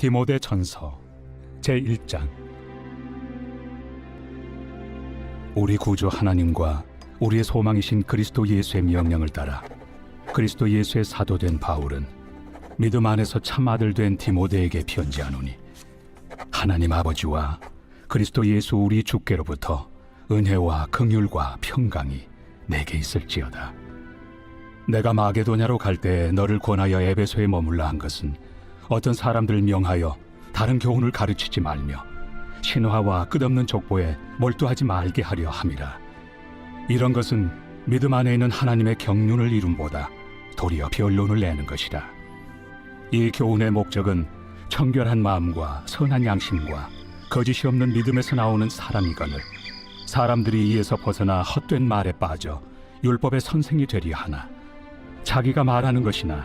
디모데 전서 제1장 우리 구주 하나님과 우리의 소망이신 그리스도 예수의 명령을 따라 그리스도 예수의 사도된 바울은 믿음 안에서 참 아들 된 디모데에게 편지하노니 하나님 아버지와 그리스도 예수 우리 주께로부터 은혜와 긍휼과 평강이 내게 있을지어다. 내가 마게도냐로 갈 때 너를 권하여 에베소에 머물라 한 것은 어떤 사람들을 명하여 다른 교훈을 가르치지 말며 신화와 끝없는 족보에 몰두하지 말게 하려 함이라. 이런 것은 믿음 안에 있는 하나님의 경륜을 이룸보다 도리어 변론을 내는 것이라. 이 교훈의 목적은 청결한 마음과 선한 양심과 거짓이 없는 믿음에서 나오는 사람이거늘 사람들이 이에서 벗어나 헛된 말에 빠져 율법의 선생이 되려 하나 자기가 말하는 것이나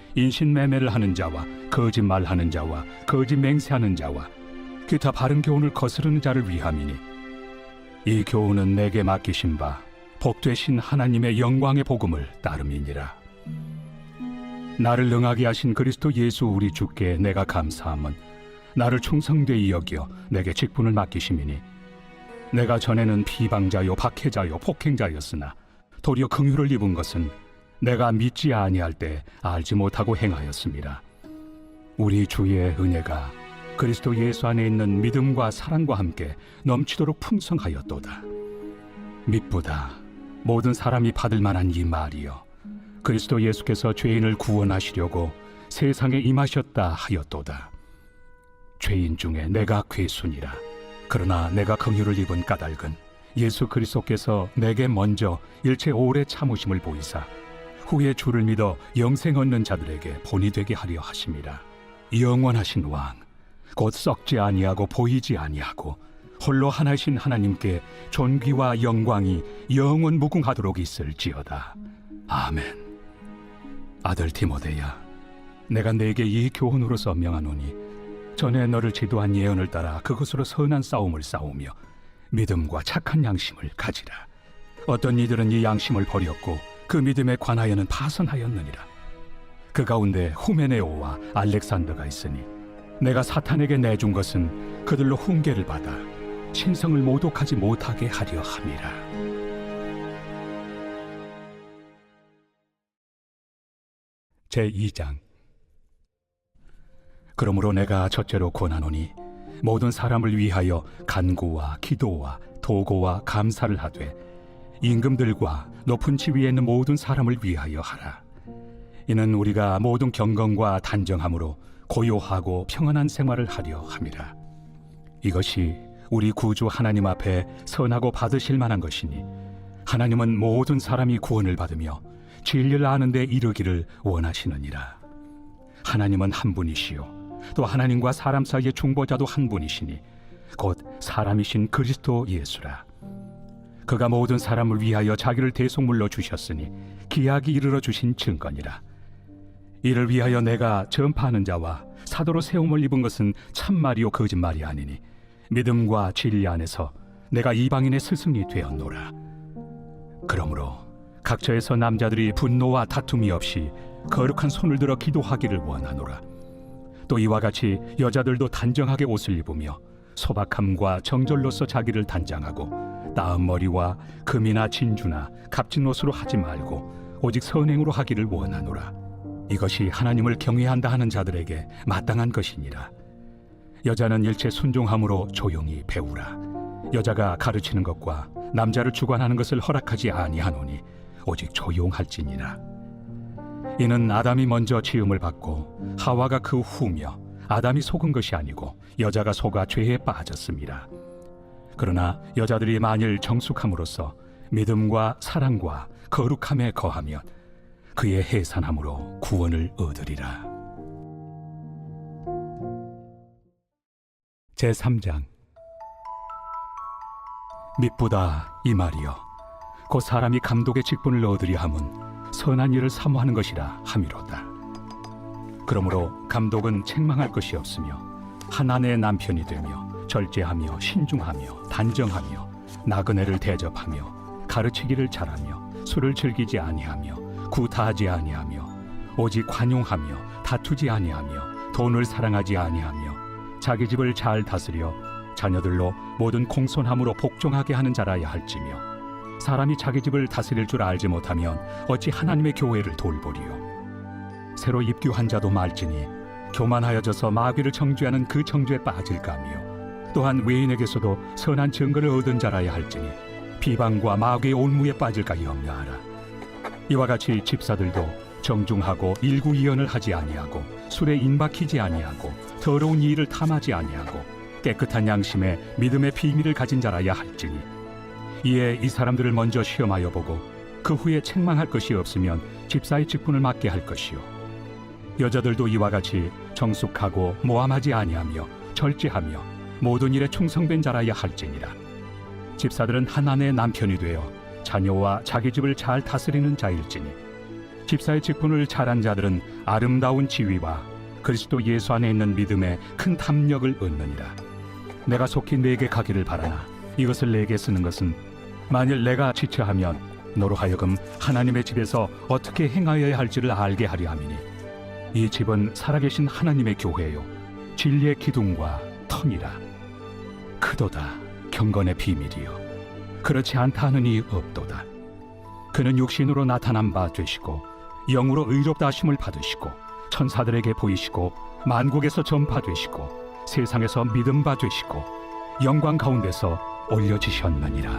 인신매매를 하는 자와 거짓말하는 자와 거짓 맹세하는 자와 기타 바른 교훈을 거스르는 자를 위함이니 이 교훈은 내게 맡기신 바 복되신 하나님의 영광의 복음을 따름이니라. 나를 능하게 하신 그리스도 예수 우리 주께 내가 감사함은 나를 충성되이 여겨 내게 직분을 맡기심이니 내가 전에는 비방자요 박해자요 폭행자였으나 도리어 긍휼을 입은 것은 내가 믿지 아니할 때 알지 못하고 행하였습니다. 우리 주의 은혜가 그리스도 예수 안에 있는 믿음과 사랑과 함께 넘치도록 풍성하였도다. 믿보다 모든 사람이 받을 만한 이 말이여 그리스도 예수께서 죄인을 구원하시려고 세상에 임하셨다 하였도다. 죄인 중에 내가 괴순이라. 그러나 내가 긍휼을 입은 까닭은 예수 그리스도께서 내게 먼저 일체 오래 참으심을 보이사 후에 주를 믿어 영생 얻는 자들에게 본이 되게 하려 하심이라. 영원하신 왕, 곧 썩지 아니하고 보이지 아니하고 홀로 하나신 하나님께 존귀와 영광이 영원 무궁하도록 있을지어다. 아멘. 아들 디모데야, 내가 내게 이 교훈으로서 명하노니 전에 너를 지도한 예언을 따라 그것으로 선한 싸움을 싸우며 믿음과 착한 양심을 가지라. 어떤 이들은 이 양심을 버렸고 그 믿음에 관하여는 파선하였느니라. 그 가운데 후메네오와 알렉산더가 있으니 내가 사탄에게 내준 것은 그들로 훈계를 받아 신성을 모독하지 못하게 하려 함이라. 제 2장 그러므로 내가 첫째로 권하노니 모든 사람을 위하여 간구와 기도와 도고와 감사를 하되 임금들과 높은 지위에 있는 모든 사람을 위하여 하라. 이는 우리가 모든 경건과 단정함으로 고요하고 평안한 생활을 하려 함이라. 이것이 우리 구주 하나님 앞에 선하고 받으실 만한 것이니 하나님은 모든 사람이 구원을 받으며 진리를 아는 데 이르기를 원하시느니라. 하나님은 한 분이시요 또 하나님과 사람 사이의 중보자도 한 분이시니 곧 사람이신 그리스도 예수라. 그가 모든 사람을 위하여 자기를 대속물로 주셨으니 기약이 이르러 주신 증거니라. 이를 위하여 내가 전파하는 자와 사도로 세움을 입은 것은 참말이요 거짓말이 아니니 믿음과 진리 안에서 내가 이방인의 스승이 되었노라. 그러므로 각처에서 남자들이 분노와 다툼이 없이 거룩한 손을 들어 기도하기를 원하노라. 또 이와 같이 여자들도 단정하게 옷을 입으며 소박함과 정절로서 자기를 단장하고 나은 머리와 금이나 진주나 값진 옷으로 하지 말고 오직 선행으로 하기를 원하노라. 이것이 하나님을 경외한다 하는 자들에게 마땅한 것이니라. 여자는 일체 순종함으로 조용히 배우라. 여자가 가르치는 것과 남자를 주관하는 것을 허락하지 아니하노니 오직 조용할지니라. 이는 아담이 먼저 지음을 받고 하와가 그 후며 아담이 속은 것이 아니고 여자가 속아 죄에 빠졌습니다. 그러나 여자들이 만일 정숙함으로써 믿음과 사랑과 거룩함에 거하면 그의 해산함으로 구원을 얻으리라. 제3장 미쁘다 이 말이여 곧 사람이 감독의 직분을 얻으려 함은 선한 일을 사모하는 것이라 함이로다 그러므로 감독은 책망할 것이 없으며 한 아내의 남편이 되며 절제하며 신중하며 단정하며 나그네를 대접하며 가르치기를 잘하며 술을 즐기지 아니하며 구타하지 아니하며 오직 관용하며 다투지 아니하며 돈을 사랑하지 아니하며 자기 집을 잘 다스려 자녀들로 모든 공손함으로 복종하게 하는 자라야 할지며 사람이 자기 집을 다스릴 줄 알지 못하면 어찌 하나님의 교회를 돌보리요? 새로 입교한 자도 말지니 교만하여져서 마귀를 정죄하는 그 정죄에 빠질까며 또한 외인에게서도 선한 증거를 얻은 자라야 할지니 비방과 마귀의 올무에 빠질까 염려하라. 이와 같이 집사들도 정중하고 일구이연을 하지 아니하고 술에 인박히지 아니하고 더러운 일을 탐하지 아니하고 깨끗한 양심에 믿음의 비밀을 가진 자라야 할지니 이에 이 사람들을 먼저 시험하여 보고 그 후에 책망할 것이 없으면 집사의 직분을 맡게 할 것이요. 여자들도 이와 같이 정숙하고 모함하지 아니하며 절제하며 모든 일에 충성된 자라야 할지니라. 집사들은 하나님의 남편이 되어 자녀와 자기 집을 잘 다스리는 자일지니 집사의 직분을 잘한 자들은 아름다운 지위와 그리스도 예수 안에 있는 믿음에 큰 탐력을 얻느니라. 내가 속히 내게 가기를 바라나 이것을 내게 쓰는 것은 만일 내가 지체하면 너로 하여금 하나님의 집에서 어떻게 행하여야 할지를 알게 하려 함이니 이 집은 살아계신 하나님의 교회요. 진리의 기둥과 터니라 크도다. 경건의 비밀이요. 그렇지 않다 하는 이 없도다. 그는 육신으로 나타난 바 되시고 영으로 의롭다 하심을 받으시고 천사들에게 보이시고 만국에서 전파되시고 세상에서 믿음 바 되시고 영광 가운데서 올려지셨느니라